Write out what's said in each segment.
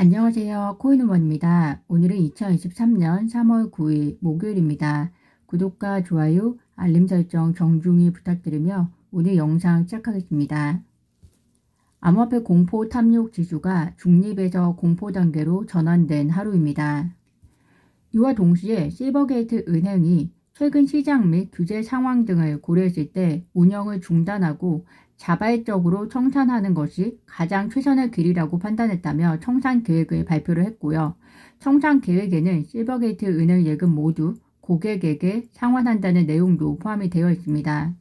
안녕하세요. 코인우먼입니다. 오늘은 2023년 3월 9일 목요일입니다. 구독과 좋아요, 알림 설정 정중히 부탁드리며 오늘 영상 시작하겠습니다. 암호화폐 공포 탐욕 지수가 중립에서 공포 단계로 전환된 하루입니다. 이와 동시에 실버게이트 은행이 최근 시장 및 규제 상황 등을 고려했을 때 운영을 중단하고 자발적으로 청산하는 것이 가장 최선의 길이라고 판단했다며 청산 계획을 발표를 했고요. 청산 계획에는 실버게이트 은행 예금 모두 고객에게 상환한다는 내용도 포함이 되어 있습니다.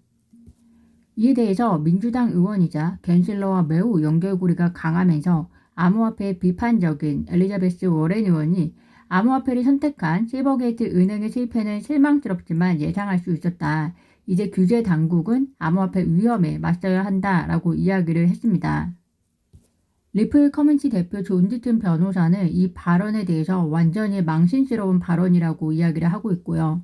이에 대해서 민주당 의원이자 겐실러와 매우 연결고리가 강하면서 암호화폐 비판적인 엘리자베스 워렌 의원이 암호화폐를 선택한 실버게이트 은행의 실패는 실망스럽지만 예상할 수 있었다. 이제 규제 당국은 암호화폐 위험에 맞서야 한다라고 이야기를 했습니다. 리플 커뮤니티 대표 존지튼 변호사는 이 발언에 대해서 완전히 망신스러운 발언이라고 이야기를 하고 있고요.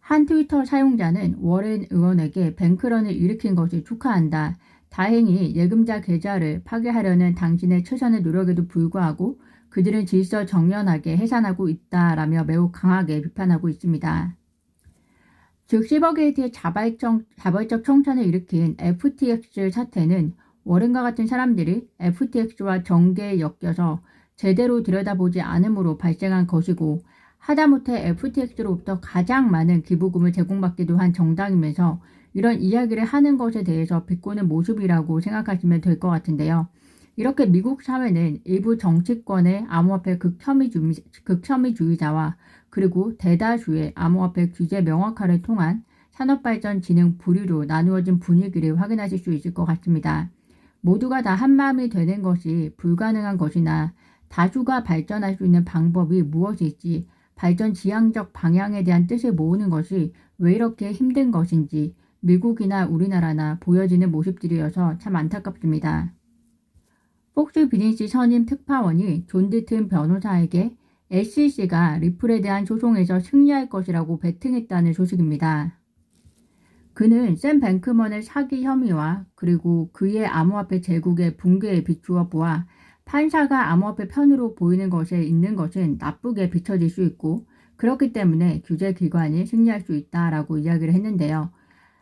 한 트위터 사용자는 워렌 의원에게 뱅크런을 일으킨 것을 축하한다. 다행히 예금자 계좌를 파괴하려는 당신의 최선의 노력에도 불구하고 그들은 질서 정연하게 해산하고 있다라며 매우 강하게 비판하고 있습니다. 즉 실버게이트의 자발적, 자발적 청산을 일으킨 FTX 사태는 워렌과 같은 사람들이 FTX와 정계에 엮여서 제대로 들여다보지 않으므로 발생한 것이고 하다못해 FTX로부터 가장 많은 기부금을 제공받기도 한 정당이면서 이런 이야기를 하는 것에 대해서 비꼬는 모습이라고 생각하시면 될 것 같은데요. 이렇게 미국 사회는 일부 정치권의 암호화폐 극혐의주의, 극혐의주의자와 그리고 대다수의 암호화폐 규제 명확화를 통한 산업발전 진흥 부류로 나누어진 분위기를 확인하실 수 있을 것 같습니다. 모두가 다 한마음이 되는 것이 불가능한 것이나 다수가 발전할 수 있는 방법이 무엇일지 발전 지향적 방향에 대한 뜻을 모으는 것이 왜 이렇게 힘든 것인지 미국이나 우리나라나 보여지는 모습들이어서 참 안타깝습니다. 폭스 비니시 선임 특파원이 존 디튼 변호사에게 SEC가 리플에 대한 소송에서 승리할 것이라고 베팅했다는 소식입니다. 그는 샘 뱅크먼의 사기 혐의와 그리고 그의 암호화폐 제국의 붕괴에 비추어 보아 판사가 암호화폐 편으로 보이는 것에 있는 것은 나쁘게 비춰질 수 있고 그렇기 때문에 규제 기관이 승리할 수 있다라고 이야기를 했는데요.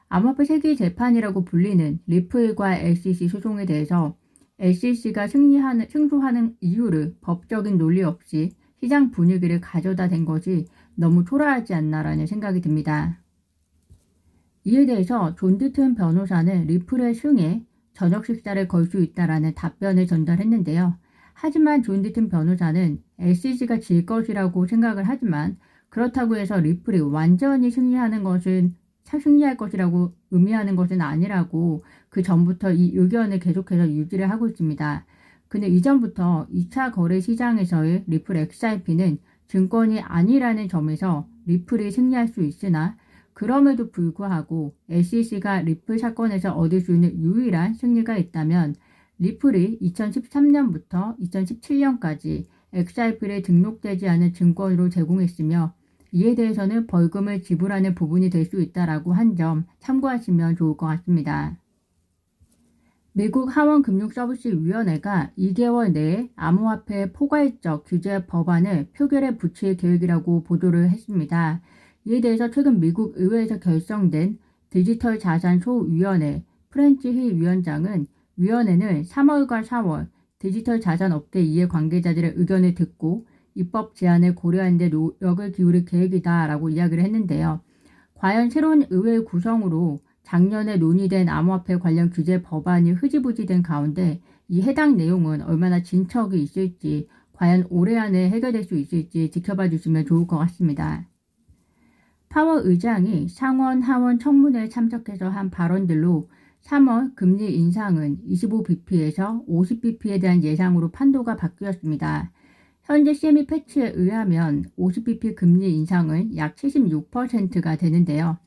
암호화폐 세계 재판이라고 불리는 리플과 SEC 소송에 대해서 SEC가 승리하는, 승소하는 이유를 법적인 논리 없이 시장 분위기를 가져다 댄 것이 너무 초라하지 않나라는 생각이 듭니다. 이에 대해서 존 드튼 변호사는 리플의 승에 저녁 식사를 걸 수 있다라는 답변을 전달했는데요. 하지만 존 디튼 변호사는 SEC가 질 것이라고 생각을 하지만 그렇다고 해서 리플이 완전히 승리하는 것은 승리할 것이라고 의미하는 것은 아니라고 그 전부터 이 의견을 계속해서 유지를 하고 있습니다. 근데 이전부터 2차 거래 시장에서의 리플 XRP는 증권이 아니라는 점에서 리플이 승리할 수 있으나 그럼에도 불구하고 SEC가 리플 사건에서 얻을 수 있는 유일한 승리가 있다면 리플이 2013년부터 2017년까지 XRP에 등록되지 않은 증권으로 제공했으며 이에 대해서는 벌금을 지불하는 부분이 될 수 있다라고 한 점 참고하시면 좋을 것 같습니다. 미국 하원금융서비스위원회가 2개월 내에 암호화폐 포괄적 규제 법안을 표결에 붙일 계획이라고 보도를 했습니다. 이에 대해서 최근 미국 의회에서 결성된 디지털 자산 소위원회 프렌치 힐 위원장은 위원회는 3월과 4월 디지털 자산 업계 이해 관계자들의 의견을 듣고 입법 제안을 고려하는 데 노력을 기울일 계획이다라고 이야기를 했는데요. 과연 새로운 의회 구성으로 작년에 논의된 암호화폐 관련 규제 법안이 흐지부지된 가운데 이 해당 내용은 얼마나 진척이 있을지 과연 올해 안에 해결될 수 있을지 지켜봐 주시면 좋을 것 같습니다. 파워 의장이 상원 하원 청문회에 참석해서 한 발언들로 3월 금리 인상은 25bp에서 50bp에 대한 예상으로 판도가 바뀌었습니다. 현재 CME 패치에 의하면 50bp 금리 인상은 약 76%가 되는데요.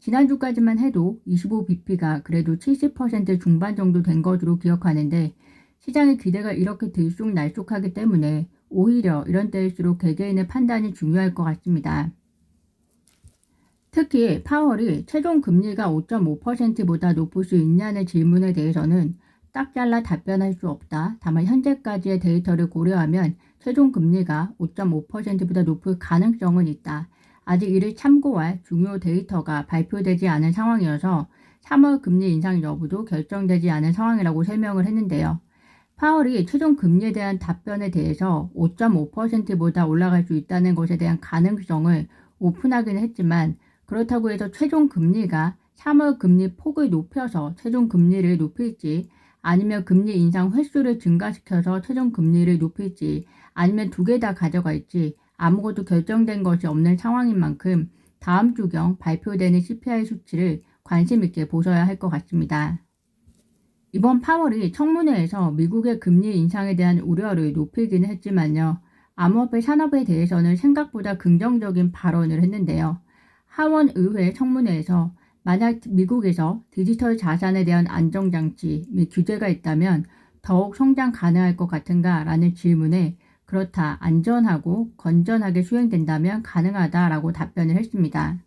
지난주까지만 해도 25bp가 그래도 70% 중반 정도 된 것으로 기억하는데 시장의 기대가 이렇게 들쑥날쑥하기 때문에 오히려 이런 때일수록 개개인의 판단이 중요할 것 같습니다. 특히 파월이 최종 금리가 5.5%보다 높을 수 있냐는 질문에 대해서는 딱 잘라 답변할 수 없다. 다만 현재까지의 데이터를 고려하면 최종 금리가 5.5%보다 높을 가능성은 있다. 아직 이를 참고할 중요 데이터가 발표되지 않은 상황이어서 3월 금리 인상 여부도 결정되지 않은 상황이라고 설명을 했는데요. 파월이 최종 금리에 대한 답변에 대해서 5.5%보다 올라갈 수 있다는 것에 대한 가능성을 오픈하기는 했지만 그렇다고 해서 최종 금리가 3월 금리 폭을 높여서 최종 금리를 높일지 아니면 금리 인상 횟수를 증가시켜서 최종 금리를 높일지 아니면 두 개 다 가져갈지 아무것도 결정된 것이 없는 상황인 만큼 다음 주경 발표되는 CPI 수치를 관심 있게 보셔야 할 것 같습니다. 이번 파월이 청문회에서 미국의 금리 인상에 대한 우려를 높이기는 했지만요. 암호화폐 산업에 대해서는 생각보다 긍정적인 발언을 했는데요. 하원 의회 청문회에서 만약 미국에서 디지털 자산에 대한 안정장치 및 규제가 있다면 더욱 성장 가능할 것 같은가 라는 질문에 그렇다 안전하고 건전하게 수행된다면 가능하다라고 답변을 했습니다.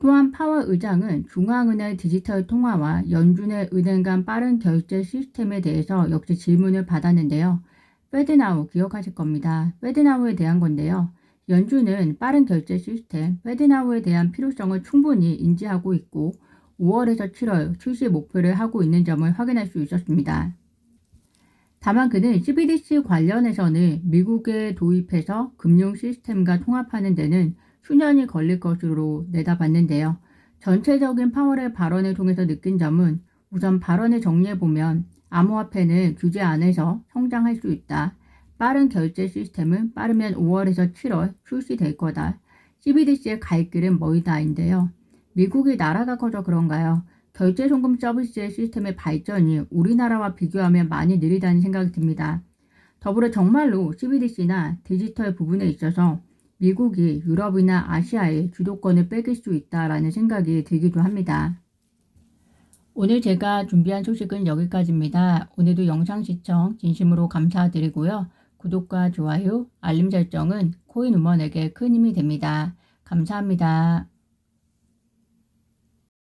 또한 파월 의장은 중앙은행 디지털 통화와 연준의 은행 간 빠른 결제 시스템에 대해서 역시 질문을 받았는데요. 페드나우 기억하실 겁니다. 페드나우에 대한 건데요. 연준은 빠른 결제 시스템 페드나우에 대한 필요성을 충분히 인지하고 있고 5월에서 7월 출시 목표를 하고 있는 점을 확인할 수 있었습니다. 다만 그는 CBDC 관련해서는 미국에 도입해서 금융 시스템과 통합하는 데는 수년이 걸릴 것으로 내다봤는데요. 전체적인 파월의 발언을 통해서 느낀 점은 우선 발언을 정리해보면 암호화폐는 규제 안에서 성장할 수 있다. 빠른 결제 시스템은 빠르면 5월에서 7월 출시될 거다. CBDC의 갈 길은 멀다인데요. 미국이 나라가 커져 그런가요? 결제 송금 서비스의 시스템의 발전이 우리나라와 비교하면 많이 느리다는 생각이 듭니다. 더불어 정말로 CBDC나 디지털 부분에 있어서 미국이 유럽이나 아시아의 주도권을 뺏길 수 있다라는 생각이 들기도 합니다. 오늘 제가 준비한 소식은 여기까지입니다. 오늘도 영상 시청 진심으로 감사드리고요. 구독과 좋아요, 알림 설정은 코인 우먼에게 큰 힘이 됩니다. 감사합니다.